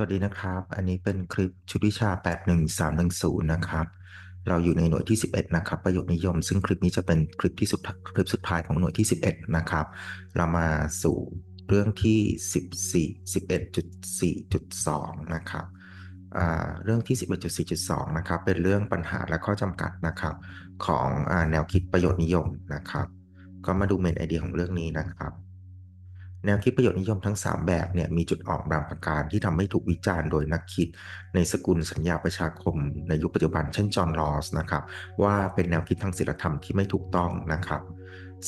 สวัสดีนะครับ อันนี้เป็นคลิปชุดวิชา 81310 นะครับ เราอยู่ในหน่วยที่ 11 นะครับ ประโยชน์นิยม ซึ่งคลิปนี้จะเป็นคลิปที่สุดคลิปสุดท้ายของหน่วยที่ 11 นะครับ เรามาสู่เรื่องที่ 14 11.4.2 นะครับเรื่องที่ 11.4.2 นะครับ เป็นเรื่องปัญหาและข้อจำกัดนะครับ ของอแนวคิดประโยชน์นิยมนะครับ ก็มาดูเมนไอเดียของเรื่องนี้นะครับ แนวคิดประโยชน์นิยมทั้ง 3 แบบเนี่ยมีจุดอ่อนบางประการที่ทำให้ถูกวิจารณ์โดยนักคิด ในสกุลสัญญาประชาคม ในยุคปัจจุบันเช่นจอห์นลอสนะครับว่าเป็นแนวคิดทางศิลธรรมที่ไม่ถูกต้องนะครับ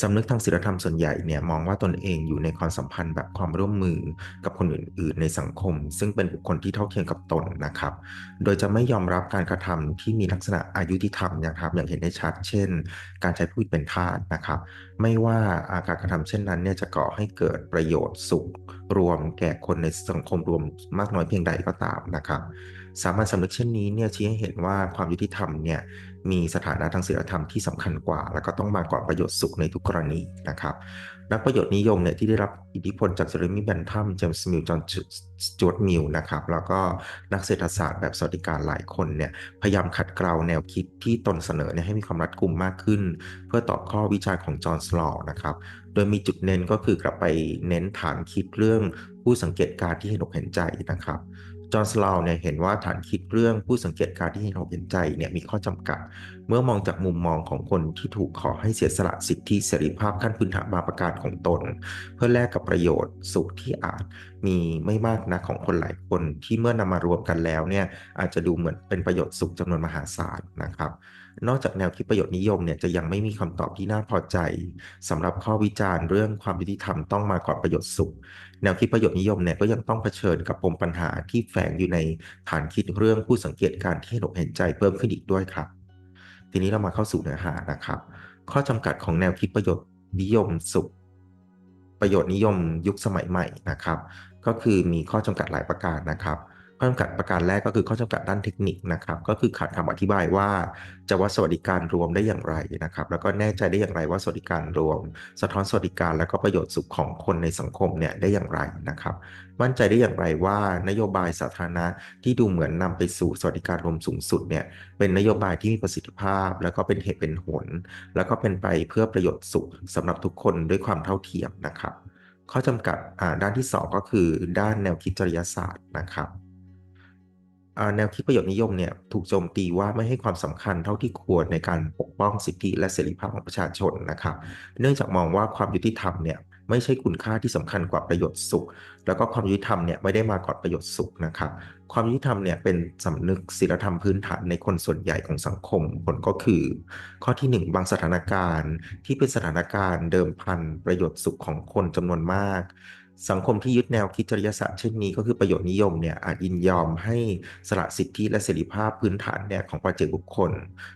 สำนึกทางศีลธรรมส่วนใหญ่เนี่ยมองว่าตนเองอยู่ในความสัมพันธ์แบบความร่วมมือกับคนอื่น ๆ ในสังคม ซึ่งเป็นบุคคลที่เท่าเทียมกับตนนะครับ โดยจะไม่ยอมรับการกระทำที่มีลักษณะอายุที่ทำนะครับอย่างเห็นได้ชัด เช่น การใช้ผู้เป็นทาสนะครับ ไม่ว่าอาการกระทำเช่นนั้นเนี่ยจะก่อให้เกิดประโยชน์สุข รวมแก่คนในสังคมรวมมากน้อยเพียงใดก็ตามนะครับสามัญสำนึกเช่นนี้เนี่ยชี้ให้เห็นว่าความยุติธรรมเนี่ย มีสถานะทางศีลธรรมที่สำคัญกว่า แล้วก็ต้องมาก่อนประโยชน์สุขในทุกกรณีนะครับ นักประโยชน์นิยมเนี่ยที่ได้รับอิทธิพลจากเจอร์มี่แบนทัมเจมส์มิลจอห์นจวตมิลนะครับ แล้วก็นักเศรษฐศาสตร์แบบสวัสดิการหลายคนเนี่ยพยายามขัดเกลาแนวคิดที่ตนเสนอเนี่ยให้มีความรัดกุมมากขึ้น เพื่อตอบข้อวิจารณ์ของจอห์นสลอนะครับ โดยมีจุดเน้นก็คือกลับไปเน้นฐานคิดเรื่องผู้สังเกตการที่เห็นอกเห็นใจนะครับ จอห์นสลาวเนี่ยเห็นว่าฐานคิดเรื่องผู้สังเกตการที่เห็นอกเห็นใจเนี่ยมีข้อจำกัด เมื่อมองจากมุมมองของคนที่ถูกขอให้เสียสละสิทธิเสรีภาพขั้นพื้นฐานบางประการของตน เพื่อแลกกับประโยชน์สุขที่อาจมีไม่มากนะของคนหลายคนที่เมื่อนำมารวมกันแล้วเนี่ยอาจจะดูเหมือนเป็นประโยชน์สุขจำนวนมหาศาลนะครับ นอกจากแนวคิดประโยชน์นิยมเนี่ยจะยังไม่มีคำตอบที่น่าพอใจสำหรับข้อวิจารณ์เรื่องความยุติธรรมต้องมาก่อนประโยชน์สุข แนวคิดประโยชน์นิยมเนี่ยก็ยังต้องเผชิญกับปมปัญหาที่แฝงอยู่ในฐานคิดเรื่องผู้สังเกตการที่เห็นอกเห็นใจเพิ่มขึ้นอีกด้วยครับ ทีนี้เรามาเข้าสู่เนื้อหานะครับ ข้อจำกัดของแนวคิดประโยชน์นิยมสุข ประโยชน์นิยมยุคสมัยใหม่นะครับ ก็คือมีข้อจำกัดหลายประการนะครับ ข้อจำกัดประการแรกก็คือข้อจำกัดด้านเทคนิคนะครับ ก็คือขาดคำอธิบายว่าจะวัดสวัสดิการรวมได้อย่างไรนะครับ แล้วก็แน่ใจได้อย่างไรว่าสวัสดิการรวม สะท้อนสวัสดิการและก็ประโยชน์สุขของคนในสังคมเนี่ยได้อย่างไรนะครับ มั่นใจได้อย่างไรว่านโยบายสาธารณะที่ดูเหมือนนำไปสู่สวัสดิการรวมสูงสุดเนี่ยเป็นนโยบายที่มีประสิทธิภาพ แล้วก็เป็นเหตุเป็นผล แล้วก็เป็นไปเพื่อประโยชน์สุขสำหรับทุกคนด้วยความเท่าเทียมนะครับ ข้อจำกัดด้านที่ 2 ก็คือด้านแนวคิดจริยศาสตร์นะครับ แนวคิดประโยชน์นิยมเนี่ยถูกโจมตีว่าไม่ให้ความสำคัญเท่าที่ควรในการปกป้องสิทธิและเสรีภาพของประชาชนนะครับ เนื่องจากมองว่าความยุติธรรมเนี่ยไม่ใช่คุณค่าที่สำคัญกว่าประโยชน์สุข แล้วก็ความยุติธรรมเนี่ยไม่ได้มาก่อนประโยชน์สุขนะครับ ความยุติธรรมเนี่ยเป็นสำนึกศีลธรรมพื้นฐานในคนส่วนใหญ่ของสังคม ผลก็คือ ข้อที่ 1 บางสถานการณ์ ที่เป็นสถานการณ์เดิมพันประโยชน์สุขของคนจำนวนมาก สังคมที่ยึดแนวคิดจริยศาสตร์เช่นนี้ก็คือประโยชน์นิยมเนี่ยอาจยินยอมให้สละสิทธิและเสรีภาพพื้นฐานเนี่ยของปัจเจกบุคคล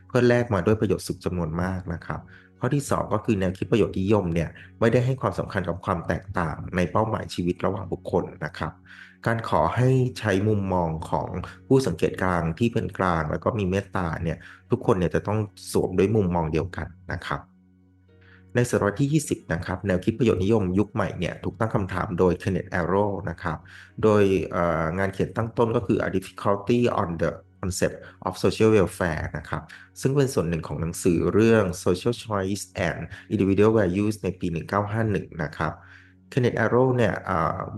เพื่อแลกมาด้วยประโยชน์สุขจำนวนมากนะครับข้อที่ 2 ก็คือแนวคิดประโยชน์นิยมเนี่ยไม่ได้ให้ความสำคัญกับความแตกต่างในเป้าหมายชีวิตระหว่างบุคคลนะครับ การขอให้ใช้มุมมองของผู้สังเกตกลางที่เป็นกลาง แล้วก็มีเมตตาเนี่ยทุกคนเนี่ยจะต้องสวมด้วยมุมมองเดียวกันนะครับ ในศตวรรษที่ 20 นะครับ แนวคิดประโยชน์นิยมยุคใหม่เนี่ยถูกตั้งคำถามโดย Kenneth Arrow นะครับ โดยงานเขียนตั้งต้นก็คือ A Difficulty on the Concept of Social Welfare นะครับ ซึ่งเป็นส่วนหนึ่งของหนังสือเรื่อง Social Choice and Individual Values ในปี 1951 นะครับ Kenneth Arrow เนี่ย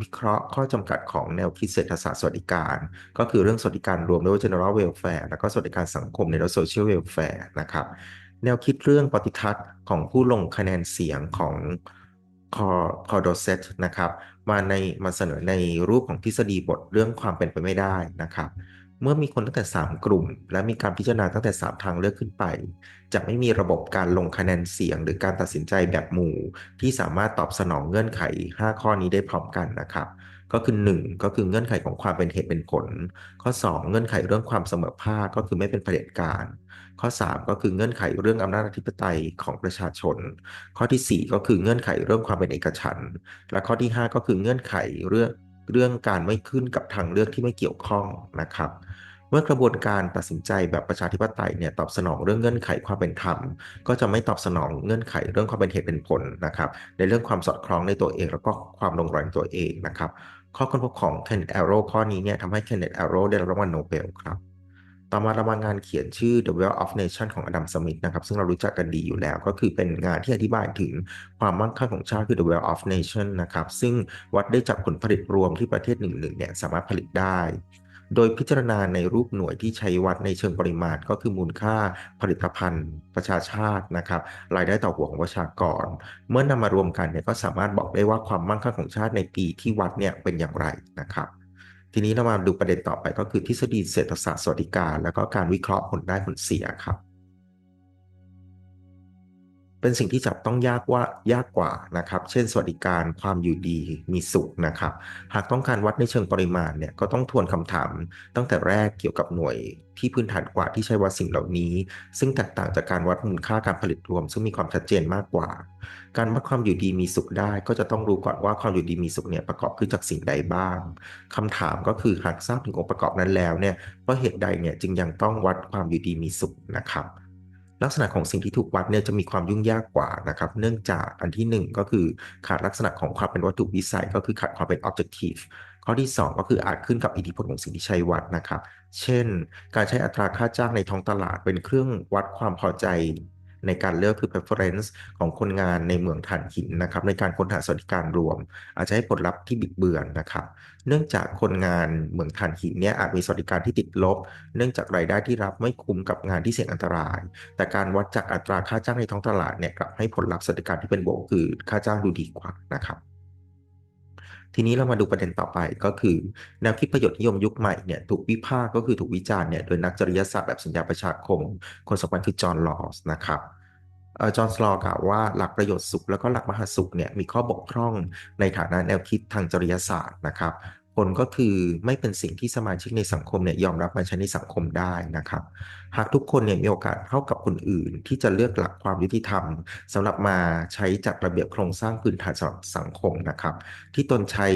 วิเคราะห์ข้อจำกัดของแนวคิดเศรษฐศาสตร์สวัสดิการ ก็คือเรื่องสวัสดิการรวมโดย general welfare แล้วก็สวัสดิการสังคมใน social welfare นะครับ แนวคิดเรื่องปฏิทัศน์ของผู้ลงคะแนนเสียงของคอคอโดเซตนะครับ มาในมาเสนอในรูปของทฤษฎีบทเรื่องความเป็นไปไม่ได้นะครับ เมื่อมีคนตั้งแต่ 3 กลุ่ม และมีการพิจารณาตั้งแต่ 3 ทางเลือกขึ้นไป จะไม่มีระบบการลงคะแนนเสียง หรือการตัดสินใจแบบหมู่ ที่สามารถตอบสนองเงื่อนไข 5 ข้อนี้ได้พร้อมกันนะครับ ก็คือ 1 ก็คือเงื่อนไขของความเป็นเหตุเป็นผล ข้อ 2 เงื่อนไขเรื่องความเสมอภาคก็คือไม่เป็นเผด็จการ ข้อ 3 ก็คือเงื่อนไขเรื่องอำนาจอธิปไตยของประชาชน ข้อที่ 4 ก็คือเงื่อนไขเรื่องความเป็นเอกฉันท์และข้อที่ 5 ก็คือเงื่อนไขเรื่องเรื่องการไม่ขึ้นกับทางเลือกที่ไม่เกี่ยวข้องนะครับเมื่อกระบวนการตัดสินใจแบบประชาธิปไตยเนี่ยตอบสนองเรื่องเงื่อนไขความเป็นธรรม ก็จะไม่ตอบสนองเงื่อนไขเรื่องความเป็นเหตุเป็นผลนะครับ ในเรื่องความสอดคล้องในตัวเอง แล้วก็ความลงรอยตัวเองนะครับ ข้อค้นพบของ Kenneth Arrow ข้อนี้เนี่ยทำให้ Kenneth Arrow ได้รับรางวัลโนเบลครับ ต่อมารางวัลงานเขียนชื่อ The Wealth of Nation ของอดัมสมิธนะครับ ซึ่งเรารู้จักกันดีอยู่แล้ว ก็คือเป็นงานที่อธิบายถึงความมั่งคั่งของชาติคือ The Wealth of Nation นะครับ ซึ่งวัดได้จากผลผลิตรวมที่ประเทศหนึ่งๆเนี่ยสามารถผลิตได้ โดยพิจารณาในรูปหน่วยที่ใช้วัดในเชิงปริมาณก็คือมูลค่าผลิตภัณฑ์ ประชาชาตินะครับรายได้ต่อหัวของประชากร เมื่อนำมารวมกันเนี่ยก็สามารถบอกได้ว่าความมั่งคั่งของชาติในปีที่วัดเนี่ยเป็นอย่างไรนะครับทีนี้เรามาดูประเด็นต่อไปก็คือทฤษฎีเศรษฐศาสตร์สวัสดิการ แล้วก็การวิเคราะห์ผลได้ผลเสียครับ เป็นสิ่งที่จับต้องยากว่ายากกว่านะครับ เช่น สวัสดิการความอยู่ดีมีสุขนะครับ หากต้องการวัดในเชิงปริมาณเนี่ยก็ต้องทวนคำถามตั้งแต่แรกเกี่ยวกับหน่วยที่พื้นฐานกว่าที่ใช้วัดสิ่งเหล่านี้ ซึ่งแตกต่างจากการวัดมูลค่าการผลิตรวม ซึ่งมีความชัดเจนมากกว่า การวัดความอยู่ดีมีสุขได้ ก็จะต้องรู้ก่อนว่าความอยู่ดีมีสุขเนี่ยประกอบขึ้นจากสิ่งใดบ้างคำถามก็คือหากทราบถึงองค์ประกอบนั้นแล้วเนี่ยเพราะเหตุใดเนี่ยจึงยังต้องวัดความอยู่ดีมีสุขนะครับ ลักษณะของสิ่งที่ถูกวัดเนี่ยจะมีความยุ่งยากกว่านะครับ เนื่องจากอันที่ 1 ก็คือขาดลักษณะของความเป็นวัตถุวิสัย ก็คือขาดความเป็น objective ข้อที่ 2 ก็คืออาจขึ้นกับอิทธิพลของสิ่งที่ใช้วัดนะครับ เช่น การใช้อัตราค่าจ้างในท้องตลาดเป็นเครื่องวัดความพอใจ ในการเลือกคือ preference ของคนงานในเมืองถ่านหินนะครับในการค้นหาสวัสดิการรวม อาจจะให้ผลลัพธ์ที่บิดเบือนนะครับ เนื่องจากคนงานเมืองถ่านหินเนี่ยอาจมีสวัสดิการที่ติดลบ เนื่องจากรายได้ที่รับไม่คุ้มกับงานที่เสี่ยงอันตราย แต่การวัดจากอัตราค่าจ้างในท้องตลาดเนี่ยกลับให้ผลลัพธ์สวัสดิการที่เป็นบวกคือค่าจ้างดูดีกว่านะครับ ทีนี้เรามาดูประเด็นต่อไปก็คือแนวคิดประโยชน์นิยมยุคใหม่เนี่ยถูกวิพากษ์ก็คือถูกวิจารณ์เนี่ยโดยนักจริยศาสตร์แบบสัญญาประชาคม คนสำคัญคือจอห์นลอสนะครับจอห์นสลอกล่าวว่าหลักประโยชน์สุข แล้วก็หลักมหาสุขเนี่ยมีข้อบกพร่องในฐานะแนวคิดทางจริยศาสตร์นะครับ ลก็คือไม่เป็นสิ่งที่สมาชิกในสังคมเนี่ยยอมรับมาใช้ในสังคมได้นะครับ หากทุกคนเนี่ยมีโอกาสเท่ากับคนอื่น ที่จะเลือกหลักความยุติธรรมสำหรับมาใช้จัดระเบียบโครงสร้างพื้นฐานสำหรับสังคมนะครับ ที่ตนใช้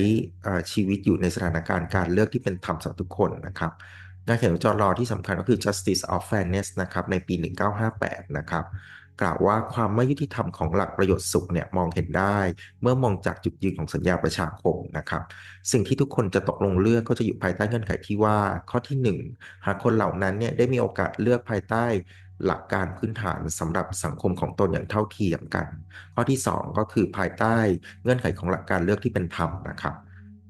ชีวิตอยู่ในสถานการณ์การเลือกที่เป็นธรรมสำหรับทุกคนนะครับงานเขียนของจอร์ลอที่สำคัญก็คือ justice of fairness นะครับในปี 1958 นะครับ กล่าวว่าความไม่ยุติธรรมของหลักประโยชน์สุขเนี่ยมองเห็นได้ เมื่อมองจากจุดยืนของสัญญาประชาคมนะครับ สิ่งที่ทุกคนจะตกลงเลือกก็จะอยู่ภายใต้เงื่อนไขที่ว่า ข้อที่ 1 หากคนเหล่านั้นเนี่ยได้มีโอกาสเลือกภายใต้หลักการพื้นฐานสำหรับสังคมของตนอย่างเท่าเทียมกัน ข้อที่ 2 ก็คือภายใต้เงื่อนไขของหลักการเลือกที่เป็นธรรมนะครับ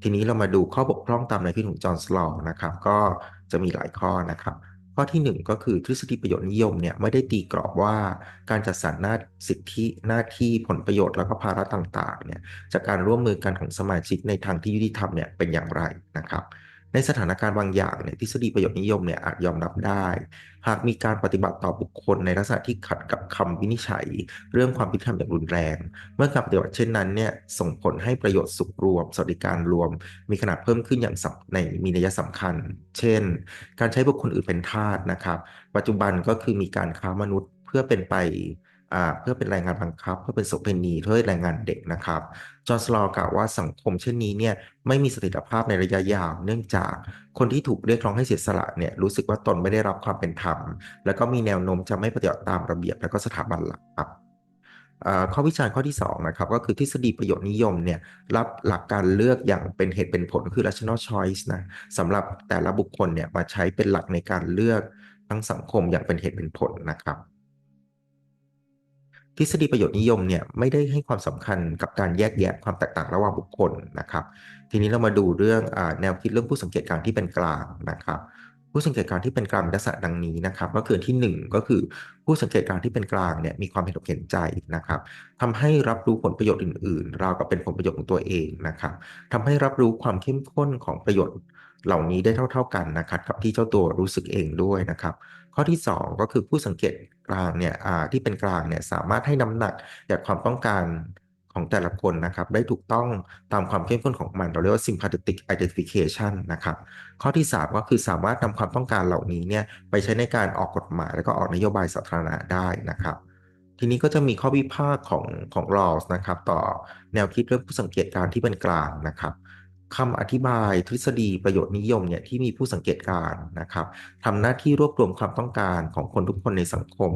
ทีนี้เรามาดูข้อบกพร่องตามในพิของจอห์นสลอนะครับ ก็จะมีหลายข้อนะครับ ข้อที่ 1 ก็คือทฤษฎีประโยชน์นิยมเนี่ยไม่ได้ตีกรอบว่าการจัดสรรหน้าสิทธิหน้าที่ผลประโยชน์แล้วก็ภาระต่างๆเนี่ยจากการร่วมมือกันของสมาชิกในทางที่ยุติธรรมเนี่ยเป็นอย่างไรนะครับ ในสถานการณ์บางอย่างเนี่ยทฤษฎีประโยชน์นิยมเนี่ยอาจยอมรับได้ หากมีการปฏิบัติต่อบุคคลในลักษณะที่ขัดกับคำวินิจฉัย เรื่องความยุติธรรมอย่างรุนแรง เมื่อการปฏิบัติเช่นนั้นเนี่ยส่งผลให้ประโยชน์สุขรวมสวัสดิการรวม มีขนาดเพิ่มขึ้นอย่างในมีนัยสำคัญ เช่น การใช้บุคคลอื่นเป็นทาสนะครับ ปัจจุบันก็คือมีการค้ามนุษย์เพื่อเป็นไป เพื่อเป็นแรงงานบังคับ เพื่อเป็นโสเภณีเพื่อแรงงานเด็กนะครับ จอร์สลอกล่าวว่าสังคมเช่นนี้เนี่ยไม่มีเสถียรภาพในระยะยาว เนื่องจากคนที่ถูกเรียกร้องให้เสียสละเนี่ยรู้สึกว่าตนไม่ได้รับความเป็นธรรม แล้วก็มีแนวโน้มจะไม่ปฏิบัติตามระเบียบและก็สถาบันหลักครับข้อวิจารณ์ข้อที่2นะครับก็คือทฤษฎีประโยชน์นิยมเนี่ยรับหลักการเลือกอย่างเป็นเหตุเป็นผลคือ rational choice นะสำหรับแต่ละบุคคลเนี่ยมาใช้เป็นหลักในการเลือกทั้งสังคมอย่างเป็นเหตุเป็นผลนะครับ ทฤษฎีประโยชน์นิยมเนี่ยไม่ได้ให้ความสำคัญกับการแยกแยะความแตกต่างระหว่างบุคคลนะครับ ทีนี้เรามาดูเรื่องอแนวคิดเรื่องผู้สังเกตการที่เป็นกลางนะครับ ผู้สังเกตการที่เป็นกลางมีลักษณะดังนี้นะครับ ก็คือที่ 1 ก็คือผู้สังเกตการที่เป็นกลางเนี่ยมีความเห็นอกเห็นใจนะครับทำให้รับรู้ผลประโยชน์อื่นๆราวกับเป็นผลประโยชน์ของตัวเองนะครับทำให้รับรู้ความเข้มข้นของประโยชน์เหล่านี้ได้เท่า ๆกันนะครับกับที่เจ้าตัวรู้สึกเองด้วยนะครับ ข้อที่ 2 ก็คือผู้สังเกตกลางเนี่ยที่เป็นกลางเนี่ยสามารถให้น้ำหนักแก่ความต้องการของแต่ละคนนะครับ ได้ถูกต้องตามความเข้มข้นของมัน เราเรียกว่า sympathetic identification นะครับ ข้อที่ 3 ก็คือสามารถนำความต้องการเหล่านี้เนี่ยไปใช้ในการออกกฎหมาย แล้วก็ออกนโยบายสาธารณะได้นะครับ ทีนี้ก็จะมีข้อวิพากษ์ของของ laws นะครับ ต่อแนวคิดเรื่องผู้สังเกตการที่เป็นกลางนะครับ คำอธิบายทฤษฎีประโยชน์นิยมเนี่ยที่มีผู้สังเกตการณ์นะครับทำหน้าที่รวบรวมความต้องการของคนทุกคนในสังคม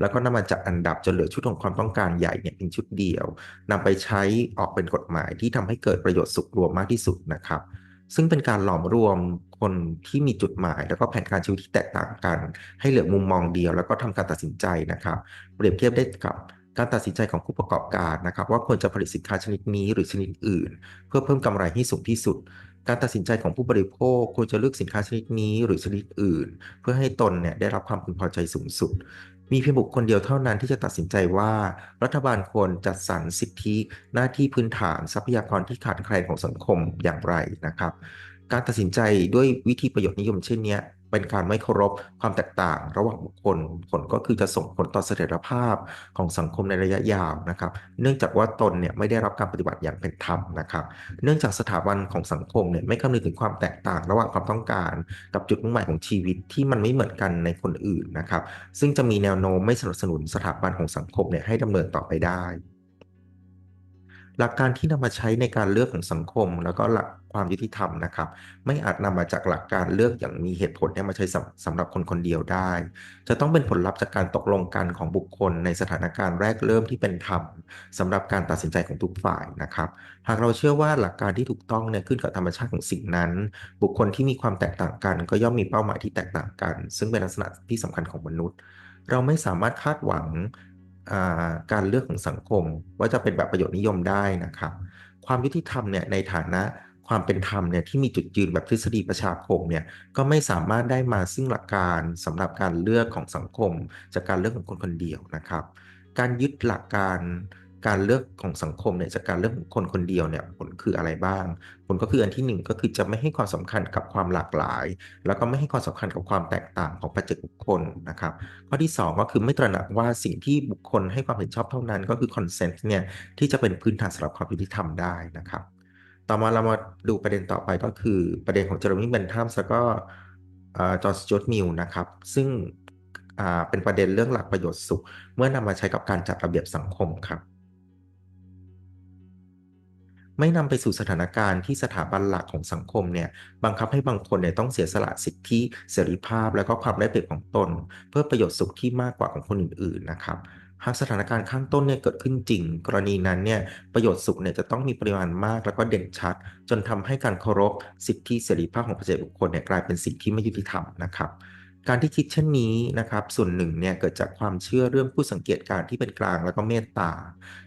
แล้วก็นำมาจัดอันดับจนเหลือชุดของความต้องการใหญ่เนี่ยเป็นชุดเดียวนำไปใช้ออกเป็นกฎหมายที่ทำให้เกิดประโยชน์สุขรวมมากที่สุดนะครับ ซึ่งเป็นการหลอมรวมคนที่มีจุดหมาย แล้วก็แผนการชีวิตที่แตกต่างกัน ให้เหลือมุมมองเดียว แล้วก็ทำการตัดสินใจนะครับ เปรียบเทียบได้กับ การตัดสินใจของผู้ประกอบการนะครับ ว่าควรจะผลิตสินค้าชนิดนี้หรือชนิดอื่น เพื่อเพิ่มกำไรให้สูงที่สุด การตัดสินใจของผู้บริโภคควรจะเลือกสินค้าชนิดนี้หรือชนิดอื่น เพื่อให้ตนเนี่ยได้รับความพึงพอใจสูงสุด มีเพียงบุคคลเดียวเท่านั้นที่จะตัดสินใจว่า รัฐบาลควรจัดสรรสิทธิ หน้าที่พื้นฐานทรัพยากรที่ขาดแคลนของสังคมอย่างไรนะครับ การตัดสินใจด้วยวิธีประโยชน์นิยมเช่นนี้ เป็นการไม่เคารพความแตกต่าง ระหว่างบุคคล ผลก็คือจะส่งผลต่อเสถียรภาพของสังคมในระยะยาวนะครับ เนื่องจากว่าตนเนี่ยไม่ได้รับการปฏิบัติอย่างเป็นธรรมนะครับ เนื่องจากสถาบันของสังคมเนี่ยไม่คำนึงถึงความแตกต่าง ระหว่างความต้องการ กับจุดมุ่งหมายของชีวิตที่มันไม่เหมือนกันในคนอื่นนะครับ ซึ่งจะมีแนวโน้มไม่สนับสนุนสถาบันของสังคมเนี่ยให้ดำเนินต่อไปได้ หลักการที่นำมาใช้ในการเลือกของสังคม แล้วก็หลักความยุติธรรมนะครับ ไม่อาจนำมาจากหลักการเลือกอย่างมีเหตุผลเนี่ยมาใช้สำหรับคนคนเดียวได้ จะต้องเป็นผลลัพธ์จากการตกลงกันของบุคคล ในสถานการณ์แรกเริ่มที่เป็นธรรมสำหรับการตัดสินใจของทุกฝ่ายนะครับ หากเราเชื่อว่าหลักการที่ถูกต้องเนี่ยขึ้นกับธรรมชาติของสิ่งนั้น บุคคลที่มีความแตกต่างกัน ก็ย่อมมีเป้าหมายที่แตกต่างกัน ซึ่งเป็นลักษณะที่สำคัญของมนุษย์เราไม่สามารถคาดหวัง การเลือกของสังคม ว่าจะเป็นแบบประโยชน์นิยมได้นะครับ ความยุติธรรมเนี่ยในฐานะความเป็นธรรมเนี่ยที่มีจุดยืนแบบทฤษฎีประชาคมเนี่ยก็ไม่สามารถได้มาซึ่งหลักการสำหรับการเลือกของสังคม จากการเลือกของคนคนเดียวนะครับ การยึดหลักการ การเลือกของสังคมเนี่ยจากการเลือกของคนคนเดียวเนี่ยผลคืออะไรบ้าง ผลก็คืออันที่ 1 ก็คือจะไม่ให้ความสำคัญกับความหลากหลาย แล้วก็ไม่ให้ความสำคัญกับความแตกต่างของปัจเจกบุคคลนะครับข้อที่ 2 ก็คือไม่ตระหนักว่าสิ่งที่บุคคลให้ความเห็นชอบเท่านั้น ก็คือคอนเซนต์เนี่ยที่จะเป็นพื้นฐานสำหรับความยุติธรรมได้นะครับ ต่อมาเรามาดูประเด็นต่อไปก็คือประเด็นของเจอร์มี่เบนทัมแล้วก็จอร์จจอร์ดมิลนะครับซึ่งเป็นประเด็นเรื่องหลักประโยชน์สุข เมื่อนำมาใช้กับการจัดระเบียบสังคมครับ ไม่นำไปสู่สถานการณ์ที่สถาบันหลักของสังคมเนี่ยบังคับให้บางคนเนี่ยต้องเสียสละสิทธิเสรีภาพและก็ความได้เปรียบของตน เพื่อประโยชน์สุขที่มากกว่าของคนอื่นๆนะครับหากสถานการณ์ข้างต้นเนี่ยเกิดขึ้นจริง กรณีนั้นเนี่ยประโยชน์สุขเนี่ยจะต้องมีปริมาณมากแล้วก็เด่นชัด จนทำให้การเคารพสิทธิเสรีภาพของประชาชนบุคคลเนี่ยกลายเป็นสิ่งที่ไม่ยุติธรรมนะครับ การที่คิดเช่นนี้นะครับ ส่วนหนึ่งเนี่ยเกิดจากความเชื่อเรื่องผู้สังเกตการที่เป็นกลางแล้วก็เมตตา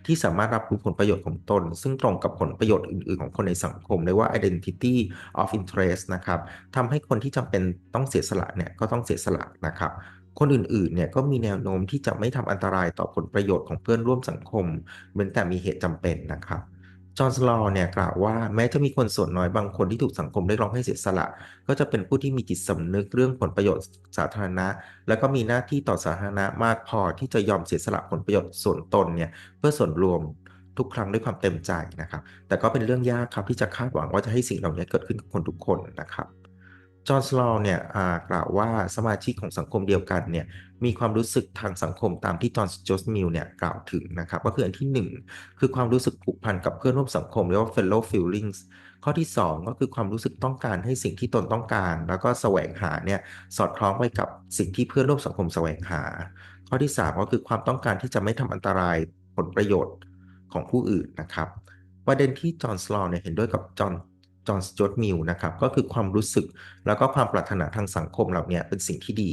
ที่สามารถรับรู้ผลประโยชน์ของตน ซึ่งตรงกับผลประโยชน์อื่น ๆ ของคนในสังคมเรียกว่า identity of interest นะครับทำให้คนที่จำเป็นต้องเสียสละเนี่ยก็ต้องเสียสละนะครับคนอื่นๆ เนี่ยก็มีแนวโน้มที่จะไม่ทำอันตรายต่อผลประโยชน์ของเพื่อนร่วมสังคมเว้นแต่มีเหตุจำเป็นนะครับ จอห์นสลอเนี่ยกล่าวว่าแม้จะมีคนส่วนน้อยบางคนที่ถูกสังคมเรียกร้องให้เสียสละ ก็จะเป็นผู้ที่มีจิตสำนึกเรื่องผลประโยชน์สาธารณะ และก็มีหน้าที่ต่อสาธารณะมากพอที่จะยอมเสียสละผลประโยชน์ส่วนตนเนี่ยเพื่อส่วนรวมทุกครั้งด้วยความเต็มใจนะครับ แต่ก็เป็นเรื่องยากครับที่จะคาดหวังว่าจะให้สิ่งเหล่านี้เกิดขึ้นกับคนทุกคนนะครับ จอห์นสลอเนี่ยกล่าวว่าสมาชิกของสังคมเดียวกันเนี่ยมีความรู้สึกทางสังคมตามที่จอห์นโจสมิลเนี่ยกล่าวถึงนะครับก็คืออันที่ 1 คือความรู้สึกผูกพันกับเพื่อนร่วมสังคมเรียกว่า fellow feelings ข้อที่ 2 ก็คือความรู้สึกต้องการให้สิ่งที่ตนต้องการ แล้วก็แสวงหาเนี่ยสอดคล้องไปกับสิ่งที่เพื่อนร่วมสังคมแสวงหา ข้อที่ 3 ก็คือความต้องการที่จะไม่ทำอันตรายผลประโยชน์ของผู้อื่นนะครับ ประเด็นที่จอห์นสลอเนี่ยเห็นด้วยกับจอห์น จอห์นสจอตมิลนะครับก็คือความรู้สึกแล้วก็ความปรารถนาทางสังคมเหล่านี้เป็นสิ่งที่ดี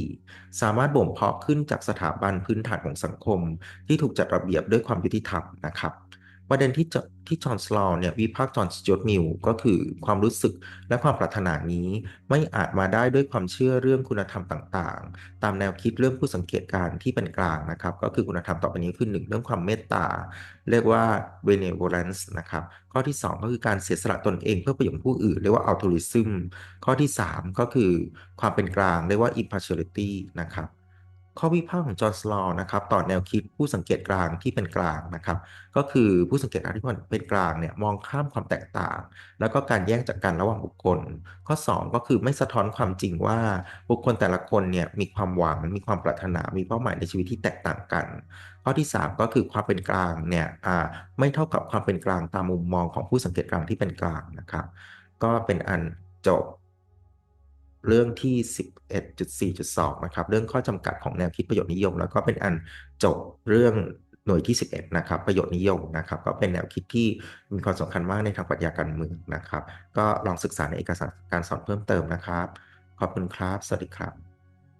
สามารถบ่มเพาะขึ้นจากสถาบันพื้นฐานของสังคม ที่ถูกจัดระเบียบด้วยความยุติธรรมนะครับ ประเด็นที่ที่จอห์นสลอเนี่ยวิพากษ์จอห์นสจอตมิลก็คือความรู้สึกและความปรารถนานี้ไม่อาจมาได้ด้วยความเชื่อเรื่องคุณธรรมต่างๆ ตามแนวคิดเรื่องผู้สังเกตการที่เป็นกลางนะครับ ก็คือคุณธรรมต่อไปนี้คือหนึ่งเรื่องความเมตตา เรียกว่า benevolence นะครับ ข้อที่ 2 ก็คือการเสียสละตนเองเพื่อประโยชน์ผู้อื่น เรียกว่า altruism ข้อที่ 3 ก็คือความเป็นกลางเรียกว่า impartiality นะครับ ข้อวิพากษ์ของจอร์สลอนะครับต่อแนวคิดผู้สังเกตกลางที่เป็นกลางนะครับ ก็คือผู้สังเกตกางที่เป็นกลางเนี่ยมองข้ามความแตกต่าง แล้วก็การแยกจากกันระหว่างบุคคล ข้อ 2 ก็คือไม่สะท้อนความจริงว่าบุคคลแต่ละคนเนี่ยมีความหวังมีความปรารถนา มีเป้าหมายในชีวิตที่แตกต่างกัน ข้อที่ 3 ก็คือความเป็นกลางเนี่ยไม่เท่ากับความเป็นกลางตามมุมมองของผู้สังเกตกลางที่เป็นกลางนะครับ ก็เป็นอันจบ เรื่องที่ 11.4.2 นะครับ เรื่องข้อจำกัดของแนวคิดประโยชน์นิยม แล้วก็เป็นอันจบเรื่องหน่วยที่ 11 นะครับ ประโยชน์นิยมนะครับ ก็เป็นแนวคิดที่มีความสำคัญมากในทางปรัชญาการเมืองนะครับ ก็ลองศึกษาในเอกสารการสอนเพิ่มเติมนะครับ ขอบคุณครับ สวัสดีครับ